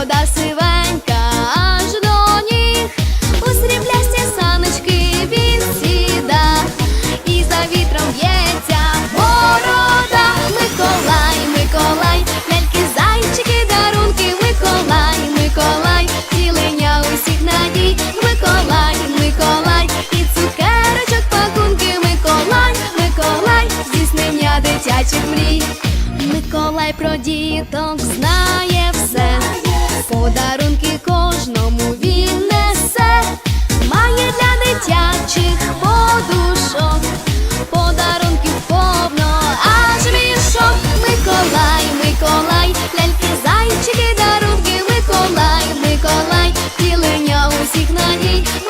вода сивенька аж до ніг, у сріблясті саночки він сіда, і за вітром б'ється борода, Миколай, Миколай, ляльки, зайчики, дарунки, Миколай, Миколай, цілення усіх надій, Миколай, Миколай, і цукерочок пакунки, Миколай, Миколай, здійснення дитячих мрій. Миколай про діток знає. Усіх